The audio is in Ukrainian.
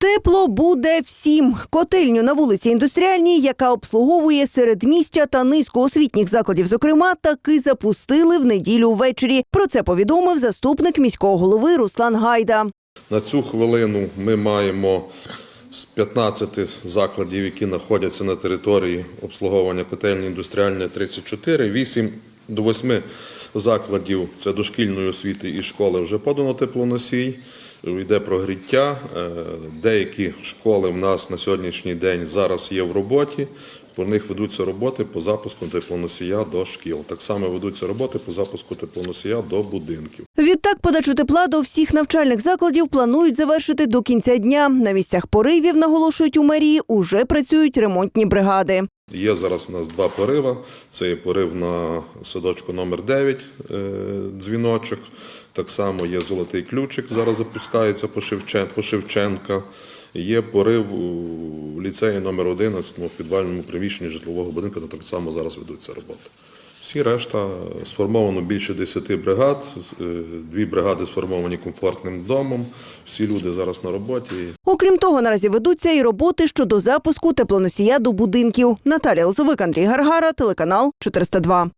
Тепло буде всім. Котельню на вулиці індустріальній, яка обслуговує середмістя та низькоосвітніх закладів, зокрема, таки запустили в неділю ввечері. Про це повідомив заступник міського голови Руслан Гайда. На цю хвилину ми маємо з 15 закладів, які знаходяться на території обслуговування котельні індустріальної 34, 8 до 8 закладів це дошкільної освіти і школи вже подано теплоносій. Йде прогріття. Е, Деякі школи в нас на сьогоднішній день зараз є в роботі. По них ведуться роботи по запуску теплоносія до шкіл. Так само ведуться роботи по запуску теплоносія до будинків. Відтак подачу тепла до всіх навчальних закладів планують завершити до кінця дня. На місцях поривів, наголошують у мерії, уже працюють ремонтні бригади. Є зараз у нас два порива. Це є порив на садочку номер 9 е, дзвіночок. Так само є золотий ключик, зараз запускається по, Шевчен, по Шевченка. Є порив у ліцеї номер 11 ну, в підвальному приміщенні житлового будинку, де так само зараз ведуться роботи. Всі решта сформовано більше 10 бригад, е, дві бригади сформовані комфортним домом. Всі люди зараз на роботі. Окрім того, наразі ведуться і роботи щодо запуску теплоносія до будинків. Наталія Лозовик, Андрій Гаргара, телеканал 402.